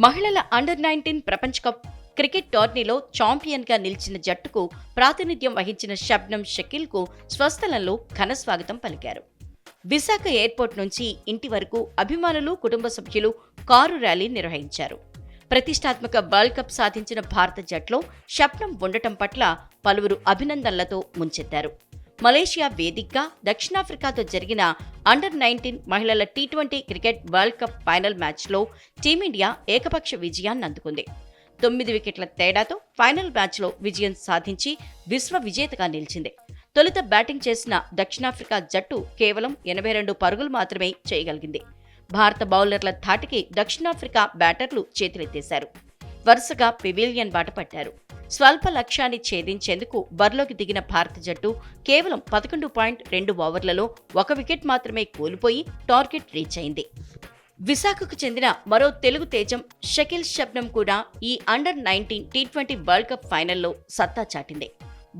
మహిళల under nineteen ప్రపంచ cup cricket టోర్నీలో ఛాంపియన్గా నిలిచిన జట్టుకు ప్రాతినిధ్యం వహించిన షబ్నం షకీల్కు స్వస్థలంలో ఘన స్వాగతం పలికారు. విశాఖ ఎయిర్పోర్ట్ నుంచి ఇంటి వరకు అభిమానులు కుటుంబ సభ్యులు కారు ర్యాలీ నిర్వహించారు. ప్రతిష్టాత్మక వరల్డ్ కప్ సాధించిన భారత జట్లో షబ్నం ఉండటం పట్ల పలువురు అభినందనలతో ముంచెత్తారు. మలేషియా వేదికగా దక్షిణాఫ్రికాతో జరిగిన అండర్ నైన్టీన్ మహిళల T twenty cricket world cup final మ్యాచ్లో టీమిండియా ఏకపక్ష విజయాన్ని అందుకుంది. తొమ్మిది వికెట్ల తేడాతో ఫైనల్ మ్యాచ్లో విజయం సాధించి విశ్వ విజేతగా నిలిచింది. తొలుత బ్యాటింగ్ చేసిన దక్షిణాఫ్రికా జట్టు కేవలం ఎనభై రెండు పరుగులు మాత్రమే చేయగలిగింది. భారత బౌలర్ల ధాటికి దక్షిణాఫ్రికా బ్యాటర్లు చేతులెత్తేశారు. వరుసగా పివిలియన్ బాట పట్టారు. స్వల్ప లక్ష్యాన్ని ఛేదించేందుకు బరిలోకి దిగిన భారత జట్టు కేవలం పదకొండు పాయింట్ రెండు ఓవర్లలో ఒక వికెట్ మాత్రమే కోల్పోయి టార్గెట్ రీచ్ అయింది. విశాఖకు చెందిన మరో తెలుగు తేజం షకిల్ శబ్నం కూడా ఈ under nineteen T twenty world cup ఫైనల్లో సత్తా చాటింది.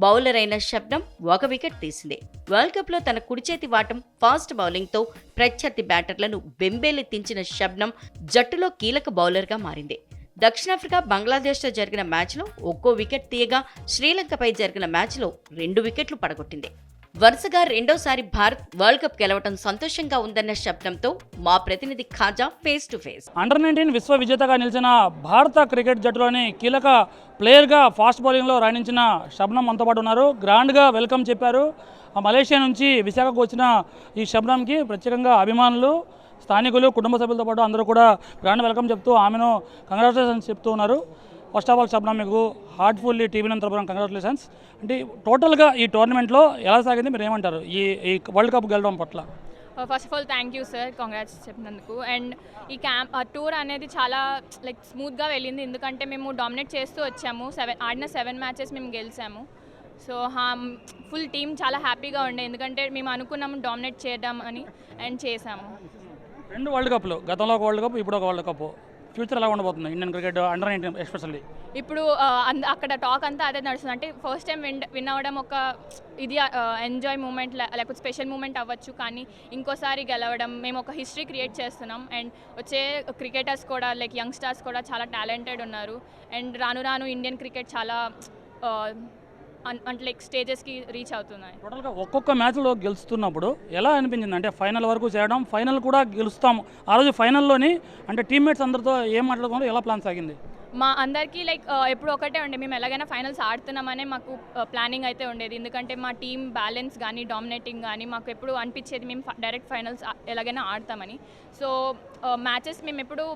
బౌలర్ అయిన శబ్నం ఒక వికెట్ తీసింది. వరల్డ్ కప్లో తన కుడిచేతి వాటం ఫాస్ట్ బౌలింగ్తో ప్రత్యర్థి బ్యాటర్లను బెంబేలెత్తించిన శబ్నం జట్టులో కీలక బౌలర్గా మారింది. దక్షిణాఫ్రికా బంగ్లాదేశ్తో జరిగిన మ్యాచ్లో ఒక్కో వికెట్ తీయగా శ్రీలంకపై జరిగిన మ్యాచ్లో రెండు వికెట్లు పడగొట్టింది. వరుసగా రెండోసారి భారత్ వరల్డ్ కప్ గెలవడం సంతోషంగా ఉందన్న శబ్దంతో మా ప్రతినిధి Khaja face to face. Under nineteen విశ్వ విజేతగా నిలిచిన భారత క్రికెట్ జట్టులోని కీలక ప్లేయర్గా ఫాస్ట్ బౌలింగ్లో రాణించిన శబ్నం మనతో పాటు ఉన్నారు. గ్రాండ్గా వెల్కమ్ చెప్పారు. ఆ మలేషియా నుంచి విశాఖకు వచ్చిన ఈ శబ్నంకి ప్రత్యేకంగా అభిమానులు స్థానికులు కుటుంబ సభ్యులతో పాటు అందరూ కూడా గ్రాండ్ వెల్కమ్ చెప్తూ ఆమెను కంగ్రాచులేషన్స్ చెప్తూ ఉన్నారు. ఫస్ట్ ఆఫ్ ఆల్ సబ్నా మీకు? హార్ట్ఫుల్లీ టీవీ తరపున కంగ్రాచులేషన్స్ అంటే టోటల్గా ఈ టోర్నమెంట్లో ఎలా సాగింది? మీరు ఏమంటారు? ఈ ఈ వరల్డ్ కప్ గెలవడం పట్ల. First of all thank you sir congrats చెప్పినందుకు. అండ్ ఈ క్యాంప్ టూర్ అనేది చాలా లైక్ స్మూత్గా వెళ్ళింది. ఎందుకంటే మేము డామినేట్ చేస్తూ వచ్చాము. సెవెన్ ఆడిన సెవెన్ మ్యాచెస్ మేము గెలిచాము. సో హా ఫుల్ టీమ్ చాలా హ్యాపీగా ఉండే. ఎందుకంటే మేము అనుకున్నాము డామినేట్ చేద్దాం అని అండ్ చేసాము రెండు వరల్డ్ కప్లు. గతంలో ఒక వరల్డ్ కప్ ఇప్పుడు ఒక వరల్డ్ కప్. ఫ్యూచర్ ఎలా ఉండబోతుంది? Indian cricket under nineteen especially ఇప్పుడు అంద- అక్కడ టాక్ అంతా అదే నడుస్తుంది. అంటే ఫస్ట్ టైం విన్ విన్ అవ్వడం ఒక ఇది ఎంజాయ్ మూమెంట్ లేకపోతే స్పెషల్ మూమెంట్ అవ్వచ్చు. కానీ ఇంకోసారి గెలవడం మేము ఒక హిస్టరీ క్రియేట్ చేస్తున్నాం. అండ్ వచ్చే క్రికెటర్స్ కూడా లైక్ యంగ్స్టర్స్ కూడా చాలా టాలెంటెడ్ ఉన్నారు. అండ్ రాను రాను ఇండియన్ క్రికెట్ చాలా అంటే లైక్ స్టేజెస్కి రీచ్ అవుతున్నాయి. టోటల్గా ఒక్కొక్క మ్యాచ్లో గెలుస్తున్నప్పుడు ఎలా అనిపించింది? అంటే ఫైనల్ వరకు చేయడం ఫైనల్ కూడా గెలుస్తాము. ఆ రోజు ఫైనల్లోని అంటే టీమ్మేట్స్ అందరితో ఏం మాట్లాడుకున్నారో ఎలా ప్లాన్ సాగింది? మా అందరికీ లైక్ ఎప్పుడు ఒకటే ఉండే. మేము ఎలాగైనా ఫైనల్స్ ఆడుతున్నామనే మాకు ప్లానింగ్ అయితే ఉండేది. ఎందుకంటే మా టీం బ్యాలెన్స్ కానీ డామినేటింగ్ కానీ మాకు ఎప్పుడు అనిపించేది మేము డైరెక్ట్ ఫైనల్స్ ఎలాగైనా ఆడతామని. సో మ్యాచెస్ మేము ఎప్పుడు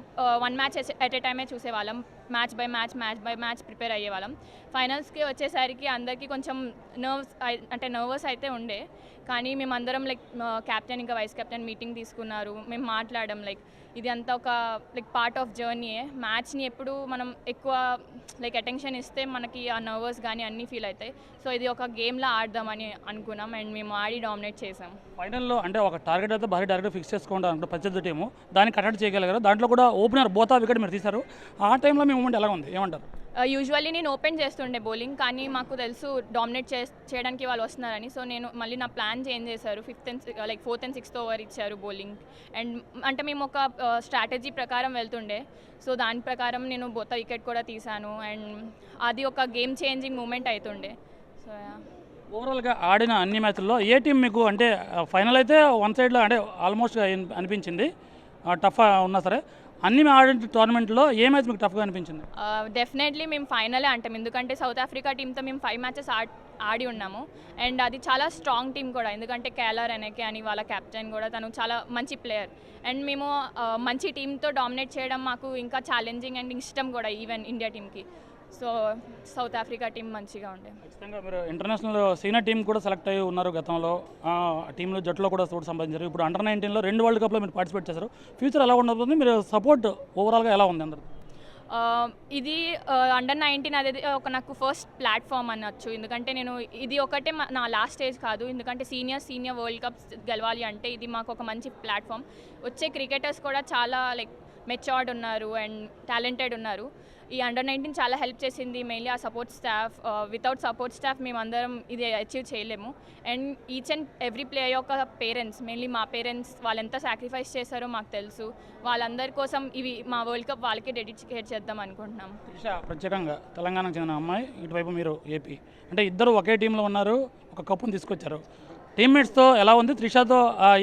వన్ మ్యాచ్ ఎట్ ఏ టైమే చూసేవాళ్ళం. Match by match match by match prepare అయ్యేవాళ్ళం. ఫైనల్స్కి వచ్చేసరికి అందరికీ కొంచెం నర్వ్స్ అంటే నర్వస్ అయితే ఉండే. కానీ మేమందరం లైక్ క్యాప్టెన్ ఇంకా వైస్ కెప్టెన్ మీటింగ్ తీసుకున్నారు. మేము మాట్లాడడం లైక్ ఇది అంతా ఒక లైక్ పార్ట్ ఆఫ్ జర్నీయే మ్యాచ్ని ఎప్పుడు మనం ఎక్కువ లైక్ అటెన్షన్ ఇస్తే మనకి ఆ నర్వస్ కానీ అన్నీ ఫీల్ అవుతాయి. సో ఇది ఒక గేమ్లా ఆడదామని అనుకున్నాం అండ్ మేము ఆడి డామినేట్ చేసాం. ఫైనల్లో అంటే ఒక టార్గెట్ అయితే భారీ టార్గెట్ ఫిక్స్ చేసుకోండి అనుకుంటే ప్రత్యర్థి టీము. దాన్ని కట్టడి చేయగలిగారు. దాంట్లో కూడా ఓపెనర్ బోతా వికెట్ మీరు తీశారు. ఆ టైంలో మేము మూమెంట్ ఎలా ఉంది ఏమంటారు యూజువల్లీ నేను ఓపెన్ చేస్తుండే బౌలింగ్ కానీ మాకు తెలుసు డామినేట్ చే చేయడానికి వాళ్ళు వస్తున్నారని. సో నేను మళ్ళీ నా ప్లాన్ చేంజ్ చేశారు. Fifth and like fourth and sixth over ఇచ్చారు బౌలింగ్ అండ్ అంటే మేము ఒక స్ట్రాటజీ ప్రకారం వెళ్తుండే. సో దాని ప్రకారం నేను బొత్త వికెట్ కూడా తీశాను. అండ్ అది ఒక గేమ్ చేంజింగ్ మూమెంట్ అవుతుండే సో ఓవరాల్గా ఆడిన అన్ని మ్యాచ్ల్లో ఏ టీం మీకు అంటే ఫైనల్ అయితే వన్ సైడ్లో అంటే ఆల్మోస్ట్ అనిపించింది. టఫ్ ఉన్నా సరే. అన్ని ఆడిన టోర్నమెంట్లో ఏ మ్యాచ్ మీకు టఫ్గా అనిపించింది? డెఫినెట్లీ మేము ఫైనలే అంటాం. ఎందుకంటే సౌత్ ఆఫ్రికా టీంతో మేము ఫైవ్ మ్యాచెస్ ఆడి ఉన్నాము. అండ్ అది చాలా స్ట్రాంగ్ టీం కూడా. ఎందుకంటే కేలర్ అనేకే అని వాళ్ళ కెప్టెన్ కూడా తను చాలా మంచి ప్లేయర్. అండ్ మేము మంచి టీంతో డామినేట్ చేయడం మాకు ఇంకా ఛాలెంజింగ్ అండ్ ఇష్టం కూడా ఈవెన్ ఇండియా టీంకి సో సౌత్ ఆఫ్రికా టీం మంచిగా ఉండే. ఖచ్చితంగా మీరు ఇంటర్నేషనల్ సీనియర్ టీం కూడా సెలెక్ట్ అయ్యి ఉన్నారు గతంలో. ఆ టీంలో జట్టులో కూడా చోటు సంపాదించారు. ఇప్పుడు అండర్ నైన్టీన్లో రెండు వరల్డ్ కప్లో మీరు పార్టిసిపేట్ చేశారు. ఫ్యూచర్ ఎలా ఉండబోతుంది? మీరు సపోర్ట్ ఓవరాల్గా ఎలా ఉంది అందరు ఇది అండర్ నైన్టీన్ అనేది ఒక నాకు ఫస్ట్ ప్లాట్ఫామ్ అనొచ్చు. ఎందుకంటే నేను ఇది ఒకటే నా లాస్ట్ స్టేజ్ కాదు. ఎందుకంటే సీనియర్ సీనియర్ వరల్డ్ కప్స్ గెలవాలి అంటే ఇది మాకు ఒక మంచి ప్లాట్ఫామ్ వచ్చే క్రికెటర్స్ కూడా చాలా లైక్ మెచ్యూర్డ్ ఉన్నారు అండ్ టాలెంటెడ్ ఉన్నారు. ఈ అండర్ నైన్టీన్ చాలా హెల్ప్ చేసింది మెయిన్లీ ఆ support staff without support staff మేమందరం ఇది అచీవ్ చేయలేము. And each and every player యొక్క పేరెంట్స్ మెయిన్లీ మా పేరెంట్స్ వాళ్ళు ఎంత సాక్రిఫైస్ చేశారో మాకు తెలుసు. వాళ్ళందరి కోసం ఇవి మా వరల్డ్ కప్ వాళ్ళకే డెడికేట్ చేద్దాం అనుకుంటున్నాం. ప్రత్యేకంగా తెలంగాణకు చెందిన అమ్మాయి ఇటువైపు మీరు ఏపీ. అంటే ఇద్దరు ఒకే టీంలో ఉన్నారు ఒక కప్పును తీసుకొచ్చారు. టీమ్మేట్స్తో ఎలా ఉంది? త్రిషాతో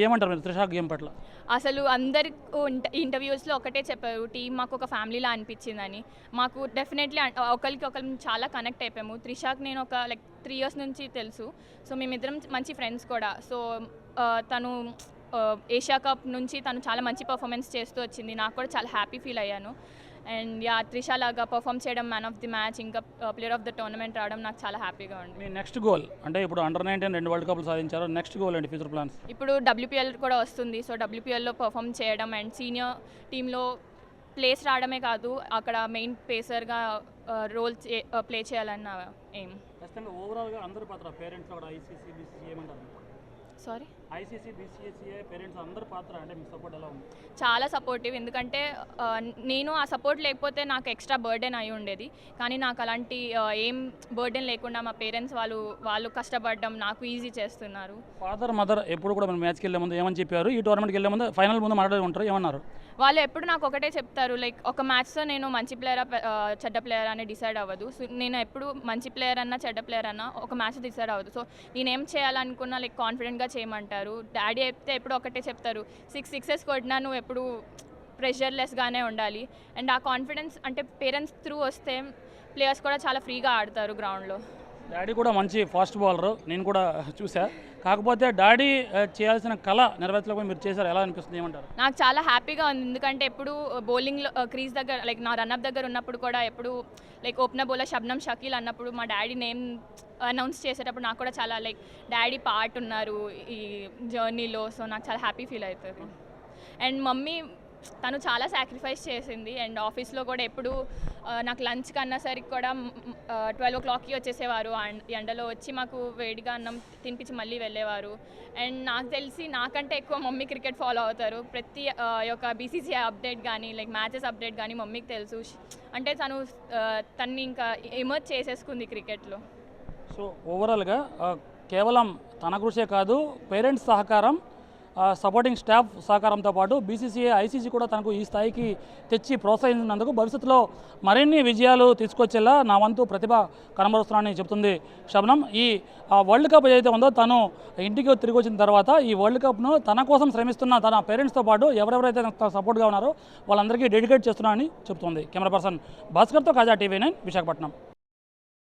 ఏమంటారు మీరు త్రిషా గేమ్ పట్ల? అసలు అందరి ఇంటర్వ్యూస్లో ఒకటే చెప్పారు. టీం మాకు ఒక ఫ్యామిలీలా అనిపించిందని. మాకు డెఫినెట్లీ ఒకరికి ఒకరి చాలా కనెక్ట్ అయిపోయాము. త్రిషాక్ నేను ఒక లైక్ త్రీ ఇయర్స్ నుంచి తెలుసు. సో మేమిద్దరం మంచి ఫ్రెండ్స్ కూడా. సో తను ఏషియా కప్ నుంచి తను చాలా మంచి పర్ఫార్మెన్స్ చేస్తూ వచ్చింది. నాకు కూడా చాలా హ్యాపీ ఫీల్ అయ్యాను. అండ్ యా త్రిష లాగా పర్ఫామ్ చేయడం మ్యాన్ ఆఫ్ ది మ్యాచ్ ఇంకా ప్లేయర్ ఆఫ్ ద టోర్నమెంట్ రావడం నాకు చాలా హ్యాపీగా ఉంది. మీ నెక్స్ట్ గోల్ అంటే ఇప్పుడు అండర్ నైన్టీన్ రెండు వరల్డ్ కప్లు సాధించారు నెక్స్ట్ గోల్ అండి ఫ్యూచర్ ప్లాన్స్ ఇప్పుడు డబ్ల్యూపీఎల్ కూడా వస్తుంది సో డబ్ల్యూపీఎల్లో పర్ఫామ్ చేయడం అండ్ సీనియర్ టీంలో ప్లేస్ రావడమే కాదు అక్కడ మెయిన్ పేసర్గా రోల్ ప్లే చేయాలన్న ఎయిమ్ ఖచ్చితంగా ఓవరాల్గా అందరి పాత్ర పేరెంట్స్ కూడా ఐసీసీ ఏమంటారు? సారీ ఐసీసీ బీసీసీఏ పేరెంట్స్ అందరి పాత్ర అంటే మీ సపోర్ట్ ఎలా ఉంది? చాలా సపోర్టివ్ ఎందుకంటే నేను ఆ సపోర్ట్ లేకపోతే నాకు ఎక్స్ట్రా బర్డెన్ అయి ఉండేది. కానీ నాకు అలాంటి ఏం బర్డెన్ లేకుండా మా పేరెంట్స్ వాళ్ళు వాళ్ళు కష్టపడడం నాకు ఈజీ చేస్తున్నారు. ఫాదర్ మదర్ ఎప్పుడు కూడా మన మ్యాచ్కి వెళ్ళే ముందు ఏమని చెప్పారు? ఈ టోర్నమెంట్కి వెళ్ళే ముందు ఫైనల్ ముందు మాట్లాడి ఉంటారు ఏమన్నారు? వాళ్ళు ఎప్పుడు నాకు ఒకటే చెప్తారు లైక్ ఒక మ్యాచ్తో నేను మంచి ప్లేయర్ చెడ్డ ప్లేయర్ అని డిసైడ్ అవ్వదు. సో నేను ఎప్పుడు మంచి ప్లేయర్ అన్నా చెడ్డ ప్లేయర్ అన్నా ఒక మ్యాచ్ డిసైడ్ అవ్వదు. సో నేనేం చేయాలనుకున్నా లైక్ కాన్ఫిడెంట్గా చేయమంటారు? డాడీ చెప్తే ఎప్పుడు ఒకటే చెప్తారు. సిక్స్ సిక్సెస్ కొట్టినా నువ్వు ఎప్పుడు ప్రెషర్లెస్గానే ఉండాలి. అండ్ ఆ కాన్ఫిడెన్స్ అంటే పేరెంట్స్ త్రూ వస్తే ప్లేయర్స్ కూడా చాలా ఫ్రీగా ఆడతారు గ్రౌండ్లో. డాడీ కూడా మంచి ఫాస్ట్ బౌలరు. నేను కూడా చూసా. కాకపోతే డాడీ చేయాల్సిన కళ నెరవేర్చలేకపోయి మీరు చేశారు. ఎలా అనిపిస్తుంది? ఏమంటారు? నాకు చాలా హ్యాపీగా ఉంది. ఎందుకంటే ఎప్పుడు బౌలింగ్లో క్రీజ్ దగ్గర లైక్ నా రన్అప్ దగ్గర ఉన్నప్పుడు కూడా ఎప్పుడు like opener bowler Shabnam Shakeel అన్నప్పుడు మా డాడీ నేమ్ అనౌన్స్ చేసేటప్పుడు నాకు కూడా చాలా లైక్ డాడీ పార్ట్ ఉన్నారు ఈ జర్నీలో. సో నాకు చాలా హ్యాపీ ఫీల్ అవుతుంది అండ్ మమ్మీ తను చాలా సాక్రిఫైస్ చేసింది. అండ్ ఆఫీస్లో కూడా ఎప్పుడు నాకు లంచ్ కన్నా సరికి కూడా ట్వెల్వ్ ఓ క్లాక్కి వచ్చేసేవారు. ఎండలో వచ్చి మాకు వేడిగా అన్నం తినిపించి మళ్ళీ వెళ్ళేవారు. అండ్ నాకు తెలిసి నాకంటే ఎక్కువ మమ్మీ క్రికెట్ ఫాలో అవుతారు. ప్రతి ఆ, యొక్క బీసీసీఐ అప్డేట్ కానీ లైక్ మ్యాచెస్ అప్డేట్ కానీ మమ్మీకి తెలుసు. అంటే తను తన్ని ఇంకా ఎమర్జ్ చేసేసుకుంది క్రికెట్లో. సో ఓవరాల్గా కేవలం తన కృషే కాదు పేరెంట్స్ సహకారం సపోర్టింగ్ స్టాఫ్ సహకారంతో పాటు బీసీసీఐ ఐసీసీ కూడా తనకు ఈ స్థాయికి తెచ్చి ప్రోత్సహించినందుకు భవిష్యత్తులో మరిన్ని విజయాలు తీసుకొచ్చేలా నా వంతు ప్రతిభ కనబరుస్తున్నానని చెబుతుంది శబనం. ఈ వరల్డ్ కప్ ఏదైతే ఉందో తను ఇంటికి తిరిగి వచ్చిన తర్వాత ఈ వరల్డ్ కప్ను తన కోసం శ్రమిస్తున్న తన పేరెంట్స్తో పాటు ఎవరెవరైతే సపోర్ట్గా ఉన్నారో వాళ్ళందరికీ డెడికేట్ చేస్తున్నానని చెబుతుంది. కెమెరా పర్సన్ భాస్కర్తో కాజా టీవీ నైన్ విశాఖపట్నం